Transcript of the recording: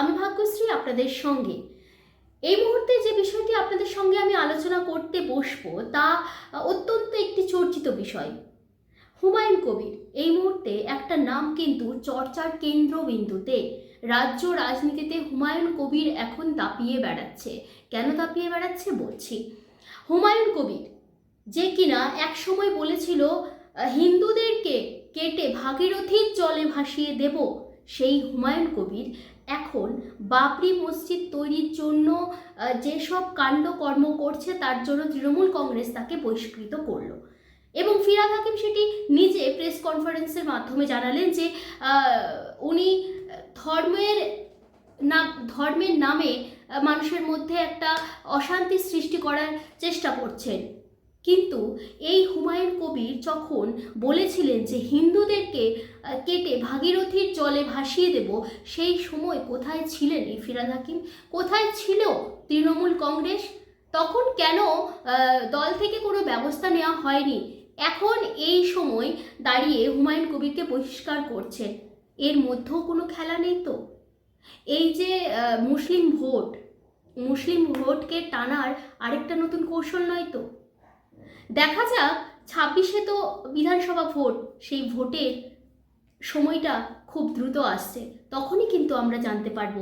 আমি ভাগ্যশ্রী আপনাদের সঙ্গে। এই মুহূর্তে যে বিষয়টি আপনাদের সঙ্গে আমি আলোচনা করতে বসবো, তা অত্যন্ত একটি চর্চিত বিষয়। হুমায়ুন কবির, এই মুহূর্তে একটা নাম কিন্তু চর্চার কেন্দ্রবিন্দুতে রাজ্য রাজনীতিতে হুমায়ুন কবির এখন দাপিয়ে বেড়াচ্ছে। কেন দাপিয়ে বেড়াচ্ছে বলছি? হুমায়ুন কবির, যে কিনা এক সময় বলেছিল, হিন্দুদেরকে কেটে ভাগীরথীর জলে ভাসিয়ে দেব সেই হুমায়ুন কবির এখন বাবরি মসজিদ তৈরির জন্য যেসব কাণ্ডকর্ম করছে তার জন্য তৃণমূল কংগ্রেস তাকে বহিষ্কৃত করল। এবং ফিরাদ হাকিম সেটি নিজে প্রেস কনফারেন্সের মাধ্যমে জানালেন যে উনি ধর্মের না ধর্মের নামে মানুষের মধ্যে একটা অশান্তি সৃষ্টি করার চেষ্টা করছেন। কিন্তু এই হুমায়ুন কবির যখন বলেছিলেন যে হিন্দুদেরকে কেটে ভাগীরথীর জলে ভাসিয়ে দেব, সেই সময় কোথায় ছিলেন এই ফিরাদ হাকিম? কোথায় ছিল তৃণমূল কংগ্রেস? তখন কেন দল থেকে কোনো ব্যবস্থা নেওয়া হয়নি? এখন এই সময় দাঁড়িয়ে হুমায়ুন কবিরকে বহিষ্কার করছে এর মধ্যেও কোনো খেলা নেই তো? এই যে মুসলিম ভোট, মুসলিম ভোটকে টানার আরেকটা নতুন কৌশল নয় তো? দেখা যাক, ছাব্বিশে তো বিধানসভা ভোট, সেই ভোটের সময়টা খুব দ্রুত আসছে। তখনই কিন্তু আমরা জানতে পারব।